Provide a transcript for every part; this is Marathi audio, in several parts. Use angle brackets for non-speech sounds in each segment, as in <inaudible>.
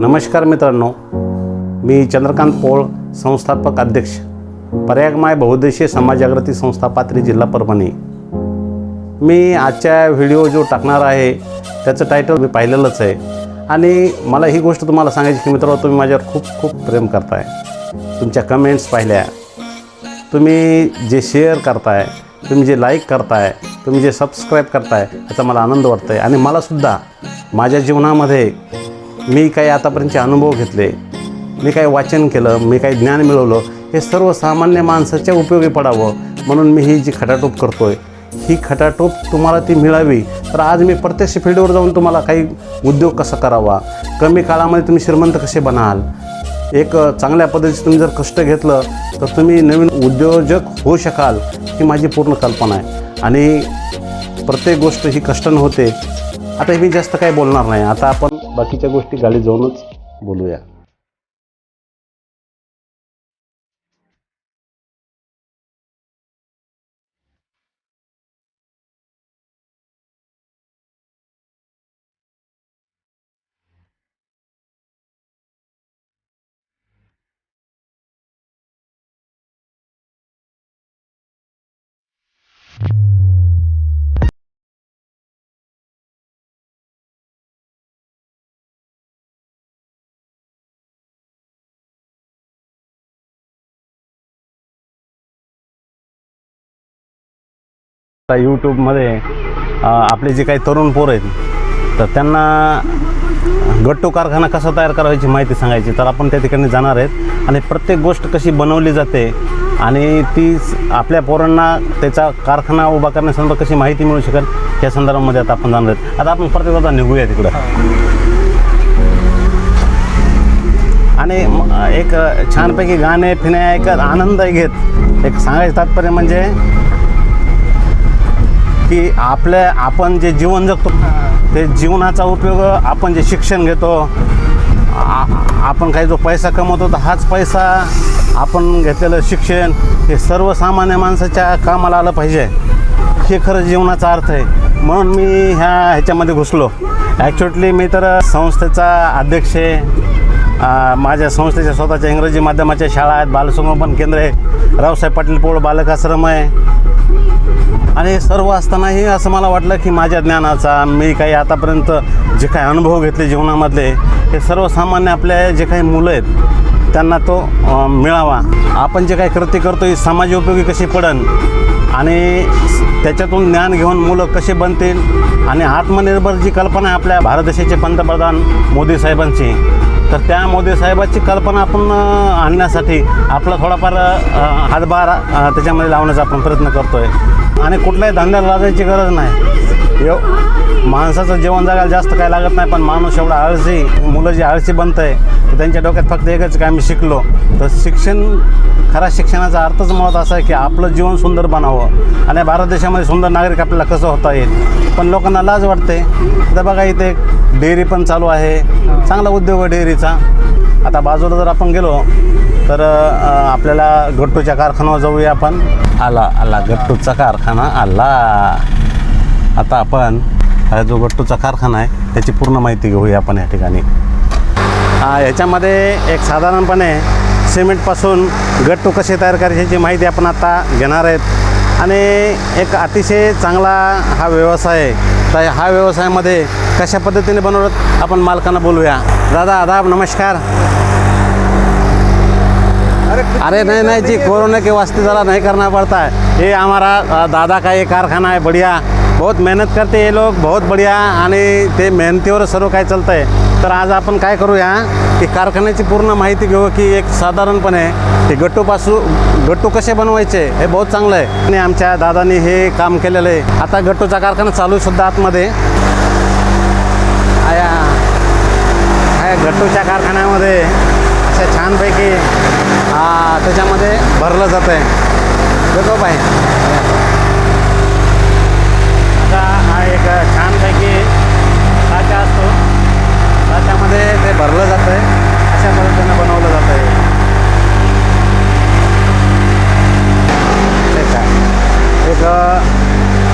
नमस्कार मित्रांनो मी चंद्रकांत पोळ संस्थापक अध्यक्ष पर्यागमाय बहुद्देशीय समाज जागृती संस्था पात्री जिल्हा परभणी. मी आजच्या व्हिडिओ जो टाकणार आहे त्याचं टायटल मी पाहिलेलंच आहे. आणि मला ही गोष्ट तुम्हाला सांगायची की मित्रांनो तुम्ही माझ्यावर खूप खूप प्रेम करताय. तुमच्या कमेंट्स पाहिल्या. तुम्ही जे शेअर करताय तुम्ही जे लाईक करताय तुम्ही जे सबस्क्राईब करताय याचा मला आनंद वाटतो आहे आणि मलासुद्धा माझ्या जीवनामध्ये मी काही आतापर्यंतचे अनुभव घेतले मी काही वाचन केलं मी काही ज्ञान मिळवलं हे सर्वसामान्य माणसाच्या उपयोगी पडावं म्हणून मी ही जी खटाटोप करतो आहे ही खटाटोप तुम्हाला ती मिळावी. तर आज मी प्रत्यक्ष फील्डवर जाऊन तुम्हाला काही उद्योग कसा करावा? कमी काळामध्ये तुम्ही श्रीमंत कसे बनाल? एक चांगल्या पद्धतीचं तुम्ही जर कष्ट घेतलं तर तुम्ही नवीन उद्योजक होऊ शकाल ही माझी पूर्ण कल्पना आहे. आणि प्रत्येक गोष्ट ही कष्ट होते. आता मी जास्त काही बोलणार नाही. आता आपण बाकीच्या गोष्टी गाडी जाऊनच बोलूया. आता यूट्यूबमध्ये आपले जे काही तरुण पोरं आहेत तर त्यांना गट्टू कारखाना कसा तयार करायची माहिती सांगायची. तर आपण त्या ठिकाणी जाणार आहेत आणि प्रत्येक गोष्ट कशी बनवली जाते आणि ती आपल्या पोरांना त्याचा कारखाना उभा करण्यासंदर्भात कशी माहिती मिळू शकेल या संदर्भामध्ये आता आपण जाणार आहेत. आता आपण प्रत्येक आता निघूया तिकडं. आणि एक छानपैकी गाणे फिणे ऐकत आनंद घेत. एक सांगायचं तात्पर्य म्हणजे की आपल्या आपण जे जीवन जगतो ते जीवनाचा उपयोग आपण जे शिक्षण घेतो आ- आपण काही जो पैसा कमवतो तर हाच पैसा आपण घेतलेलं शिक्षण हे सर्वसामान्य माणसाच्या कामाला आलं पाहिजे. हे खरं जीवनाचा अर्थ आहे. म्हणून मी ह्या ह्याच्यामध्ये घुसलो. ॲक्च्युअली मी तर संस्थेचा अध्यक्ष आहे. माझ्या संस्थेच्या स्वतःच्या इंग्रजी माध्यमाच्या शाळा आहेत बालसंगोपन केंद्र आहे. रावसाहेब पाटील पोळ बालकाश्रम आहे. आणि हे सर्व असतानाही असं मला वाटलं की माझ्या ज्ञानाचा मी काही आतापर्यंत जे काही अनुभव घेतले जीवनामधले हे सर्वसामान्य आपल्या जे काही मुलं आहेत त्यांना तो मिळावा. आपण जे काही कृती करतो ही समाजोपयोगी कशी पडन? आणि त्याच्यातून ज्ञान घेऊन मुलं कसे बनतील? आणि आत्मनिर्भर जी कल्पना आहे आपल्या भारत देशाचे पंतप्रधान मोदी साहेबांची तर त्या मोदी साहेबाची कल्पना आपण आणण्यासाठी आपला थोडाफार हातभार त्याच्यामध्ये लावण्याचा आपण प्रयत्न करतो आहे आणि कुठल्याही धंद्यात लागायची गरज नाही. एव माणसाचं जेवण जगायला जास्त काय लागत नाही पण माणूस एवढा आळशी मुलं जी आळशी बनत आहे तर त्यांच्या डोक्यात फक्त एकच काय मी शिकलो. तर शिक्षण खरा शिक्षणाचा अर्थच मुळात असा आहे की आपलं जीवन सुंदर बनावं. आणि भारत देशामध्ये सुंदर नागरिक आपल्याला कसं होता येईल? पण लोकांना लाज वाटते. तर बघा इथे एक डेअरी पण चालू आहे. चांगला उद्योग आहे डेअरीचा. आता बाजूला जर आपण गेलो तर आपल्याला गट्टूच्या कारखान्यावर जाऊया आपण. आला आला. गट्टूचा कारखाना आला. आता आपण हा जो गट्टूचा कारखाना आहे त्याची पूर्ण माहिती घेऊया आपण या ठिकाणी. याच्यामध्ये एक साधारणपणे सिमेंटपासून गट्टू कसे तयार करायचे याची माहिती आपण आता घेणार आहेत. आणि एक अतिशय चांगला हा व्यवसाय आहे. तर हा व्यवसायामध्ये कशा पद्धतीने बनवत आपण मालकांना बोलूया. दादा आदाब नमस्कार. अरे नहीं नहीं जी कोरोना के वास्ते ज़रा नहीं करना पड़ता है। ये हमारा दादा का ये कारखाना है बढ़िया। बहुत मेहनत करते ये लोग बहुत बढ़िया। आणि ते मेहनतीवर सर्व काय चालतं आहे तर आज आपण काय करूया की कारखान्याची पूर्ण माहिती घेऊ की एक साधारणपणे ते गट्टूपासून गट्टू कसे बनवायचे हे बहुत चांगलं आहे. आणि आमच्या दादानी हे काम केलेलं आहे. आता गट्टूचा कारखाना चालू सुद्धा आतमध्ये. आया गट्टूच्या कारखान्यामध्ये. त्याच्यामध्ये भरलं जातं आहे बघो आहे आता हा एक छानपैकी साचा असतो. साच्यामध्ये ते भरलं जातं आहे अशा पद्धतीनं बनवलं जातं आहे आहे एक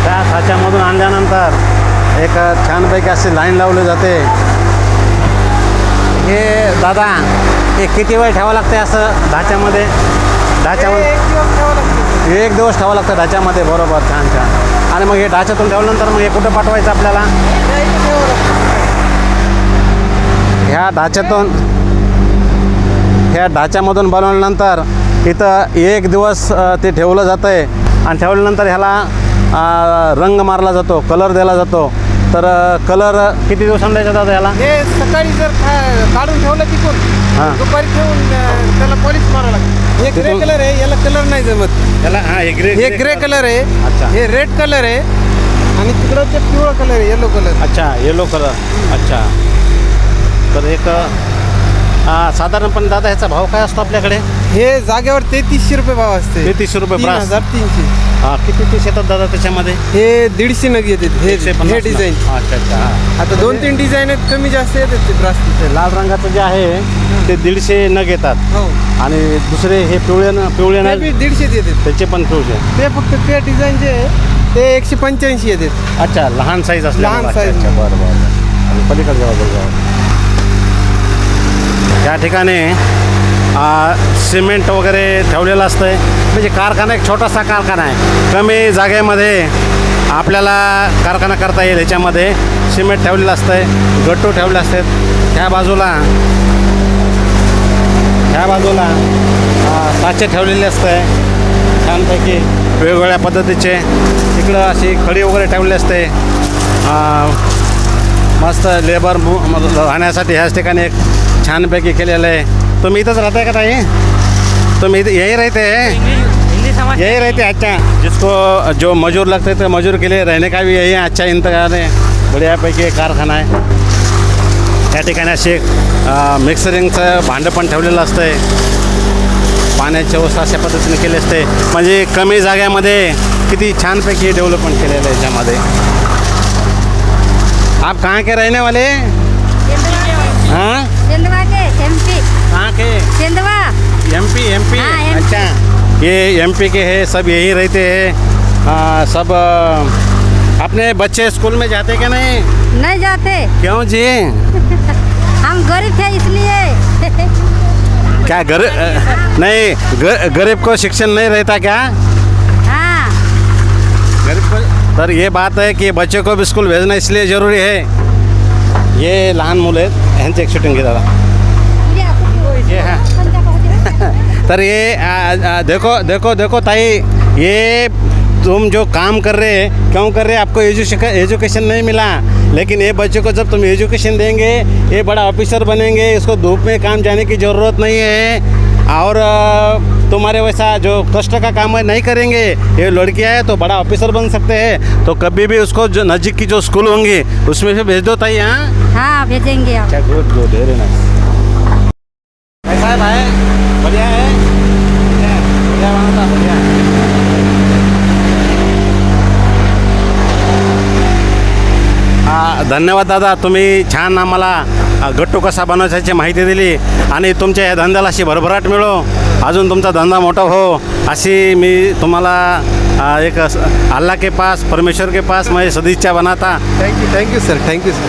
त्या साच्यामधून आणल्यानंतर एक छानपैकी अशी लाईन लावली जाते. हे दादा हे किती वेळ ठेवावं लागते असं ढाच्यामध्ये? ढाच्यामध्ये? एक दिवस ठेवावं लागतं ढाच्यामध्ये बरोबर छान छान. आणि मग हे ढाच्यातून ठेवल्यानंतर मग हे कुठं पाठवायचं आपल्याला? ह्या ढाच्यातून ह्या ढाच्यामधून बनवल्यानंतर इथं एक दिवस ते ठेवलं जातं आहे आणि ठेवल्यानंतर ह्याला रंग मारला जातो कलर दिला जातो. तर कलर किती दिवसांनी द्यायचा दादा ह्याला हे सकाळी जर खा- काढून ठेवलं तिकून हां. दुपारी ठेवून अं, त्याला पॉलिश मारावं लागतं. हे ग्रे तिथून- कलर आहे याला कलर नाही जमत. ह्याला हां हे ग्रे हे ग्रे कलर अच्छा. आहे हे रेड कलर आहे. आणि तिकडं ते पिवळा कलर आहे येलो कलर अच्छा येलो कलर अच्छा. तर एक अ, साधारणपणे दादा ह्याचा भाव काय असतो आपल्याकडे? हे जागेवर तेहतीसशे रुपये भाव असते. 33 रुपये तीन ब्रास. हजार तीनशे. हां किती पीस येतात दादा त्याच्यामध्ये? हे दीडशे नग येतात. हे एकशे हे? डिझाईन अच्छा अच्छा हां. आता दोन तीन डिझाईन आहेत कमी जास्त येतात ते लाल रंगाचं जे आहे ते दीडशे नग येतात. हो. आणि दुसरे हे पिवळे न पिवळे ते बी दीडशेच येतात. त्याचे पण पिवळे. ते फक्त ते डिझाईन जे आहे ते एकशे पंच्याऐंशी येतात. अच्छा लहान साईज असले लहान size. अच्छा बरं बरं बरं. आणि पलीकडे जाऊ बरं जाऊ त्या ठिकाणी सिमेंट वगैरे ठेवलेलं असतं म्हणजे कारखाना एक छोटासा कारखाना आहे. कमी जागेमध्ये आपल्याला कारखाना करता येईल. ह्याच्यामध्ये सिमेंट ठेवलेलं असतं गट्टू ठेवले असतात. ह्या बाजूला ह्या बाजूला साचे ठेवलेले असते छानपैकी वेगवेगळ्या पद्धतीचे. इकडं अशी खडी वगैरे ठेवली असते. मस्त लेबर राहण्यासाठी ह्याच ठिकाणी एक छानपैकी केलेलं आहे. तुम्ही इथंच राहताय का ताई? तुम्ही इथे यही रहते? हैं यही रहते अच्छा जिसको जो मजूर लगते तो मजूर के लिए रहने का भी यही अच्छा इंतजाम है। बढियापैकी कारखाना आहे त्या ठिकाणी असे मिक्सरिंगचं भांडं पण ठेवलेलं असतं आहे पाण्याची व्यवस्था अशा पद्धतीने केली असते. म्हणजे कमी जाग्यामध्ये किती छानपैकी डेव्हलपमेंट केलेलं आहे याच्यामध्ये. आप कहाँ के रहने वाले? हाँ? कहाँ के? Chandwa. M P M P हाँ, अच्छा। ये एम पी के हैं सब यही रहते हैं। सब आ, अपने बच्चे स्कूल में जाते क्या नहीं? नहीं जाते। क्यों जी? <laughs> हम गरीब थे इसलिए। <laughs> क्या गर नहीं गरीब को शिक्षण नहीं रहता क्या? हाँ। गरीब को तर ये बात है कि बच्चे को भी स्कूल भेजना इसलिए ज़रूरी है। ये लहान मुलं आहेत ह्यांची एक शूटिंग घे दादा ये है। <laughs> तर ये आ, आ, देखो देखो देखो ताई ये तुम जो काम कर रहे हैं क्यों कर रहे हैं? आपको एजुकेशन एजुकेशन नहीं मिला। लेकिन ये बच्चे को जब तुम एजुकेशन देंगे ये बड़ा ऑफिसर बनेंगे इसको धूप में काम जाने की ज़रूरत नहीं है। और तुम्हारे वैसा जो कष्ट का काम है नहीं करेंगे। ये लड़कियाँ है तो बड़ा ऑफिसर बन सकते हैं। तो कभी भी उसको जो नज़दीक की जो स्कूल होंगी उसमें से भेज दो ताई हाँ? हाँ भेजेंगे आप। अच्छा गुड गुड वेरी नाइस है भाई बढ़िया है बढ़िया बढ़िया बनाता बढ़िया हा, धन्यवाद दादा तुम्ही छान आम्हाला गट्टू कसा बनवायची माहिती दिली आणि तुमच्या या धंद्याला अशी भरभराट मिळो. अजून तुमचा धंदा मोठा हो अशी मी तुम्हाला एक अल्लाह के पास परमेश्वर के पास मैं सदिच्छा बनाता. Thank you thank you sir thank you sir